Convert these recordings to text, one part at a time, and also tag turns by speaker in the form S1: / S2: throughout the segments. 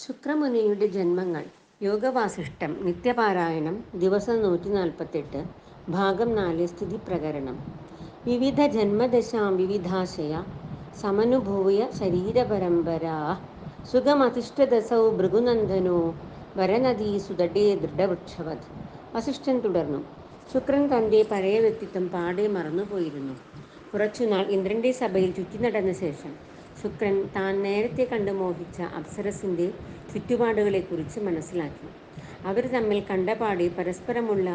S1: ശുക്രമുനിയുടെ ജന്മങ്ങൾ. യോഗവാസിഷ്ടം നിത്യപാരായണം ദിവസം നൂറ്റി നാൽപ്പത്തെട്ട് ഭാഗം നാല് സ്ഥിതി പ്രകരണം വിവിധ ജന്മദശാം വിവിധാശയ സമനുഭൂയ ശരീരപരമ്പരാ സുഖമധിഷ്ഠദസൗ ഭൃഗുനന്ദനോ വരനദീ സുതടേ ദൃഢവൃക്ഷവത്. വസിഷ്ഠൻ തുടർന്നു. ശുക്രൻ തന്റെ പഴയ വ്യക്തിത്വം പാടെ മറന്നുപോയിരുന്നു. കുറച്ചുനാൾ ഇന്ദ്രന്റെ സഭയിൽ ചുറ്റി നടന്ന ശേഷം ശുക്രൻ താൻ നേരത്തെ കണ്ട് മോഹിച്ച അപ്സരസിന്റെ ചുറ്റുപാടുകളെക്കുറിച്ച് മനസ്സിലാക്കി. അവർ തമ്മിൽ കണ്ടപാടി പരസ്പരമുള്ള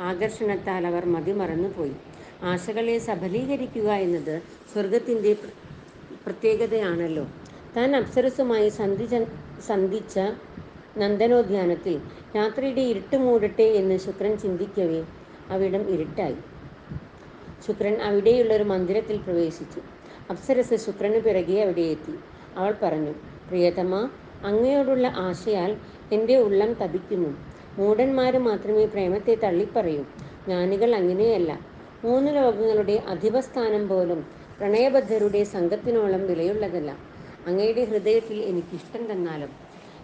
S1: ആകർഷണത്താൽ അവർ മതിമറന്നുപോയി. ആശകളെ സഫലീകരിക്കുക എന്നത് സ്വർഗത്തിന്റെ പ്രത്യേകതയാണല്ലോ. താൻ അപ്സരസുമായി സന്ധി സന്ധിച്ച നന്ദനോദ്യാനത്തിൽ രാത്രിയുടെ ഇരുട്ട് മൂടട്ടെ എന്ന് ശുക്രൻ ചിന്തിക്കവേ അവിടം ഇരുട്ടായി. ശുക്രൻ അവിടെയുള്ള ഒരു മന്ദിരത്തിൽ പ്രവേശിച്ചു. അപ്സരസ് ശുക്രന് പിറകെ അവിടെ എത്തി അവൾ പറഞ്ഞു പ്രിയതമ അങ്ങയോടുള്ള ആശയാൽ എന്റെ ഉള്ളം തപിക്കുന്നു. മൂടന്മാർ മാത്രമേ പ്രേമത്തെ തള്ളിപ്പറയൂ. ജ്ഞാനികൾ അങ്ങനെയല്ല. മൂന്ന് ലോകങ്ങളുടെ അധിപസ്ഥാനം പോലും പ്രണയബദ്ധരുടെ സംഘത്തിനോളം വിലയുള്ളതല്ല. അങ്ങയുടെ ഹൃദയത്തിൽ എനിക്കിഷ്ടം തന്നാലും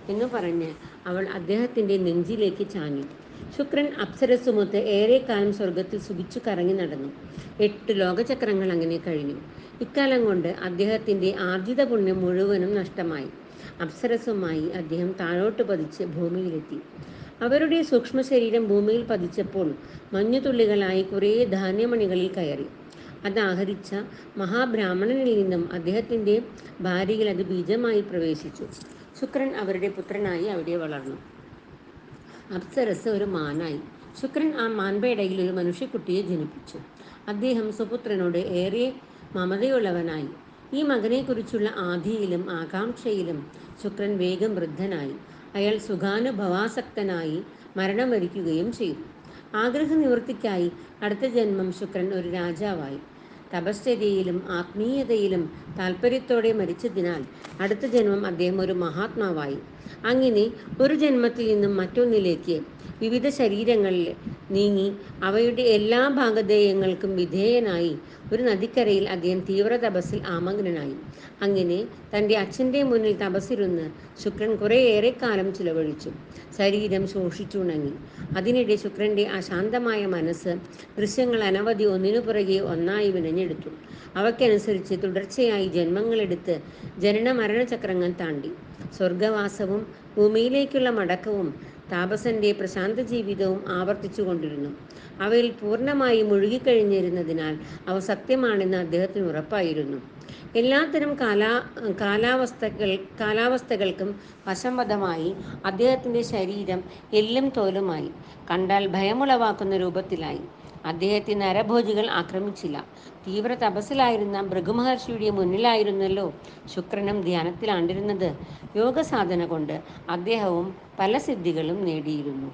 S1: എന്ന് പറഞ്ഞ് അവൾ അദ്ദേഹത്തിന്റെ നെഞ്ചിലേക്ക് ചാഞ്ഞു. ശുക്രൻ അപ്സരസുമൊത്ത് ഏറെക്കാലം സ്വർഗത്തിൽ സുഖിച്ചു കറങ്ങി നടന്നു. എട്ട് ലോകചക്രങ്ങൾ അങ്ങനെ കഴിഞ്ഞു. ഇക്കാലം കൊണ്ട് അദ്ദേഹത്തിന്റെ ആർജിത പുണ്യം മുഴുവനും നഷ്ടമായി. അപ്സരസുമായി അദ്ദേഹം താഴോട്ട് പതിച്ച് ഭൂമിയിലെത്തി. അവരുടെ സൂക്ഷ്മ ശരീരം ഭൂമിയിൽ പതിച്ചപ്പോൾ മഞ്ഞുതുള്ളികളായി കുറേ ധാന്യമണികളിൽ കയറി. അത് ആഹരിച്ച മഹാബ്രാഹ്മണനിൽ നിന്നും അദ്ദേഹത്തിന്റെ ഭാര്യയിൽ അത് ബീജമായി പ്രവേശിച്ചു. ശുക്രൻ അവരുടെ പുത്രനായി അവിടെ വളർന്നു. അപ്സരസ് ഒരു മാനായി. ശുക്രൻ ആ മാൻപേടയിൽ ഒരു മനുഷ്യക്കുട്ടിയെ ജനിപ്പിച്ചു. അദ്ദേഹം സുപുത്രനോട് ഏറെ മമതയുള്ളവനായി. ഈ മകനെക്കുറിച്ചുള്ള ആധിയിലും ആകാംക്ഷയിലും ശുക്രൻ വേഗം വൃദ്ധനായി. അയാൾ സുഖാനുഭവാസക്തനായി മരണം വരിക്കുകയും ചെയ്തു. ആഗ്രഹ നിവൃത്തിക്കായി അടുത്ത ജന്മം ശുക്രൻ ഒരു രാജാവായി. തപശ്ചര്യയിലും ആത്മീയതയിലും താല്പര്യത്തോടെ മരിച്ചതിനാൽ അടുത്ത ജന്മം അദ്ദേഹം ഒരു മഹാത്മാവായി. അങ്ങനെ ഒരു ജന്മത്തിൽ നിന്നും മറ്റൊന്നിലേക്ക് വിവിധ ശരീരങ്ങളിൽ നീങ്ങി അവയുടെ എല്ലാ ഭാഗധേയങ്ങൾക്കും വിധേയനായി ഒരു നദിക്കരയിൽ അദ്ദേഹം തീവ്ര തപസ്സിൽ ആമഗ്നനായി. അങ്ങനെ തന്റെ അച്ഛന്റെ മുന്നിൽ തപസ്സിരുന്ന് ശുക്രൻ കുറേയേറെ കാലം ചിലവഴിച്ചു. ശരീരം ശോഷിച്ചുണങ്ങി. അതിനിടെ ശുക്രന്റെ അശാന്തമായ മനസ്സ് ദൃശ്യങ്ങൾ അനവധി ഒന്നിനു പുറകെ ഒന്നായി വിനഞ്ഞെടുത്തു. അവയ്ക്കനുസരിച്ച് തുടർച്ചയായി ജന്മങ്ങളെടുത്ത് ജനന മരണചക്രങ്ങൾ താണ്ടി. സ്വർഗവാസവും ഭൂമിയിലേക്കുള്ള മടക്കവും താപസന്റെ പ്രശാന്ത ജീവിതവും ആവർത്തിച്ചു കൊണ്ടിരുന്നു അവയിൽ പൂർണമായി മുഴുകിക്കഴിഞ്ഞിരുന്നതിനാൽ അവ സത്യമാണെന്ന് അദ്ദേഹത്തിന് ഉറപ്പായിരുന്നു. എല്ലാത്തരം കാലാ കാലാവസ്ഥകൾ കാലാവസ്ഥകൾക്കും വശംവദമായി അദ്ദേഹത്തിന്റെ ശരീരം എല്ലും തോലുമായി കണ്ടാൽ ഭയമുളവാക്കുന്ന രൂപത്തിലായി. അദ്ദേഹത്തെ നരഭോജികൾ ആക്രമിച്ചില്ല. തീവ്ര തപസ്സിലായിരുന്ന ഭൃഗുമഹർഷിയുടെ മുന്നിലായിരുന്നല്ലോ ശുക്രനും ധ്യാനത്തിലാണ്ടിരുന്നത്. യോഗസാധന കൊണ്ട് അദ്ദേഹവും പല സിദ്ധികളും നേടിയിരുന്നു.